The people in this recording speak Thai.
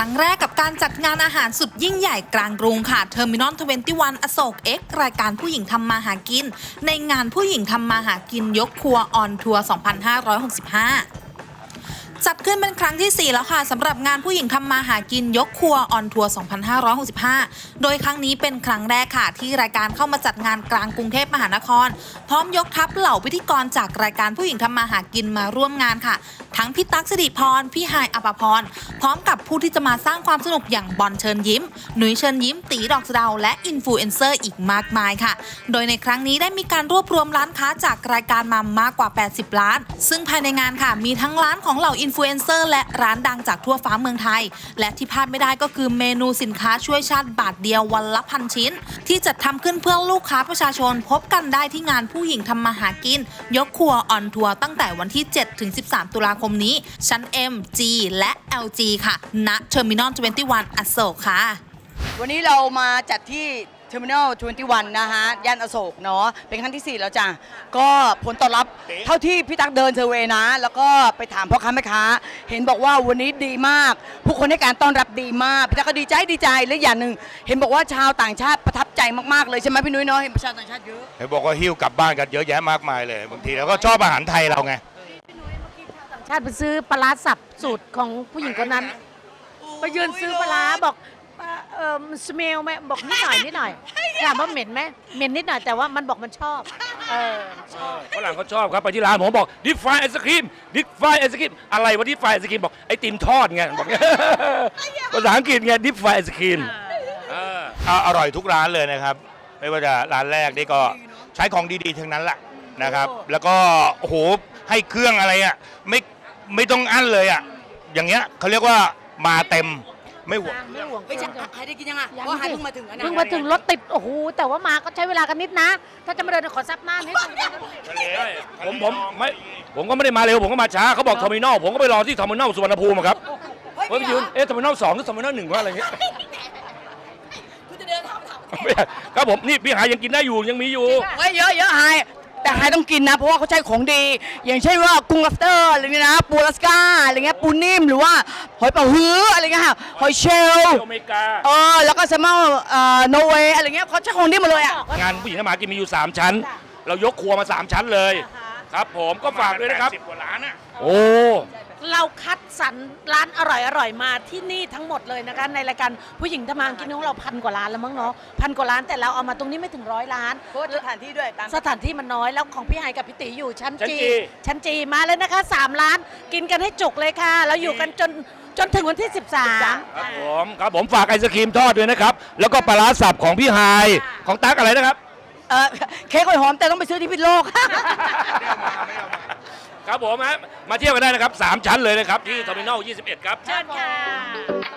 ครั้งแรกกับการจัดงานอาหารสุดยิ่งใหญ่กลางกรุงค่ะเทอร์มินอล21อโศกเอ็กรายการผู้หญิงทำมาหากิน ในงานผู้หญิงทำมาหากินยกครัวออนทัวร์ 2565จัดขึ้นเป็นครั้งที่ 4 แล้วค่ะสำหรับงานผู้หญิงทำมาหากินยกครัวออนทัวร์ 2565 โดยครั้งนี้เป็นครั้งแรกค่ะ ที่รายการเข้ามาจัดงานกลางกรุงเทพมหานคร พร้อมยกทัพเหล่าพิธีกรจากรายการผู้หญิงทำมาหากินมาร่วมงานค่ะ ทั้งพี่ตั๊กสิริพร พี่ไฮายอภพร พร้อมกับผู้ที่จะมาสร้างความสนุกอย่างบอลเชิญยิ้ม หนุ่ยเชิญยิ้ม ตีดอกสะเดาและอินฟลูเอนเซอร์อีกมากมายค่ะ โดยในครั้งนี้ได้มีการรวบรวมร้านค้าจากรายการมามากกว่า 80 ร้าน ซึ่งภายในงานค่ะ มีทั้งร้านของเหล่าอินฟลูเอนเซอร์และร้านดังจากทั่วฟ้าเมืองไทย และที่พลาดไม่ได้ก็คือเมนูสินค้าช่วยชาติบาทเดียววันละพันชิ้น ที่จัดทำขึ้นเพื่อลูกค้าประชาชน พบกันได้ที่งานผู้หญิงทำมาหากิน ยกครัวออนทัวร์ตั้งแต่วันที่ 7 ถึง 13 ตุลาคมนี้ ชั้น M G และ LG ค่ะณ Terminal 21 อโศกค่ะ วันนี้เรามาจัดที่ Terminal 21 นะฮะ ย่านอโศกเนาะ เป็นครั้งที่ 4 แล้วจ้ะ ก็ผลตอบรับเท่าที่พี่ตั๊กเดินเซอร์เวย์นะ แล้วก็ไปถามพ่อค้าแม่ค้า เห็นบอกว่าวันนี้ดีมาก ผู้คนให้การต้อนรับดีมาก พี่ตั๊กก็ดีใจดีใจ และอย่างหนึ่งเห็นบอกว่าชาวต่างชาติประทับใจมากๆเลยใช่ไหมพี่นุ้ยเนาะ เห็นชาวต่างชาติเยอะ เห็นบอกว่าหิ้วกลับบ้านกันเยอะแยะมากมายเลย บางทีเราก็ชอบอาหารไทยเราไง ชาติไปซื้อปลาร้าสับสูตรของผู้หญิงคนนั้น ไปยืนซื้อปลาร้าบอกอ่าเออมันสเมลไหมบอกนิดหน่อยนิดหน่อยถามว่าเหม็นไหมเหม็นนิดหน่อยแต่ว่ามันบอกมันชอบ เออฝรั่งเขาชอบครับไปที่ร้านผมบอกดิฟฟายไอศครีมดิฟฟายไอศครีมอะไรวะดิฟฟายไอศครีมบอกไอติมทอดไงบอก ภาษาอังกฤษไงดิฟฟายไอศครีมอะอร่อยทุกร้านเลยนะครับ ไม่ว่าจะร้านแรกนี่ก็ใช้ของดีๆทั้งนั้นแหละนะครับ แล้วก็โอ้โหให้เครื่องอะไรอะไม่ ไม่ต้องอั้นเลยอะ อย่างเงี้ยเขาเรียกว่ามาเต็มไม่หวง ไม่ห่วงไม่ใช่ใครได้กินยังอะยังเพราะใครสิเพิ่งมาถึงอะนะเพิ่งมาถึงรถติดโอ้โหแต่ว่ามาก็ใช้เวลากันนิดนะ ถ้าจะมาเดินขอซับหน้านิดนึงผมผมไม่ผมก็ไม่ได้มาเร็วผมก็มาช้าเขาบอกเทอร์มินอลผมก็ไปรอที่เทอร์มินอลสุวรรณภูมิอะครับผมไปยืนเอ๊ะเทอร์มินอลสองหรือเทอร์มินอลหนึ่งว่าอะไรเงี้ยคุณจะเดินทางถามครับผมนี่พี่หายังกินได้อยู่ยังมีอยู่ เฮ้ยเยอะเยอะไฮ แต่ไฮต้องกินนะ เพราะว่าเขาใช้ของดี อย่างเช่นว่ากุ้งลับสเตอร์อะไรเงี้ยนะปูลัสกาอะไรเงี้ยปูนิ่มหรือว่าหอยเป๋าฮื้ออะไรเงี้ยค่ะหอยเชลลอเมริกา เออแล้วก็แซลมอนเอ่อโนเวย์อะไรเงี้ยเขาใช้ของดีหมดเลยอะ งานผู้หญิงทำมาหากินมีอยู่ 3 ชั้น เรายกครัวมา 3 ชั้นเลย ครับผมก็ฝากด้วยนะครับกว่าร้านอะ โอ้ เราคัดสรรร้านอร่อยอร่อยๆ มาที่นี่ทั้งหมดเลยนะคะในรายการผู้หญิงทำมาหากินของเราพันกว่าร้านแล้วมั้งเนาะพันกว่าร้านแต่เราเอามาตรงนี้ไม่ถึงร้อยล้านเพราะว่าสถานที่ด้วยตามสถานที่มันน้อยแล้วของพี่ไฮกับพี่ตีอยู่ชั้นชั้นจี จี ชั้นจีมาเลยนะคะสามล้านกินกันให้จุกเลยค่ะแล้วอยู่กันจนจนถึงวันที่13ครับผมครับผมฝากไอศครีมทอดด้วยนะครับ แล้วก็ปลาร้าสับของพี่ไฮายของตั๊กอะไรนะครับ เออเค้กหอยหอมแต่ต้องไปซื้อที่พิษณุโลก ครับผมฮะมาเที่ยวกันได้นะครับ 3 ชั้นเลยนะครับ ที่เทอร์มินอล21 ครับ เชิญค่ะ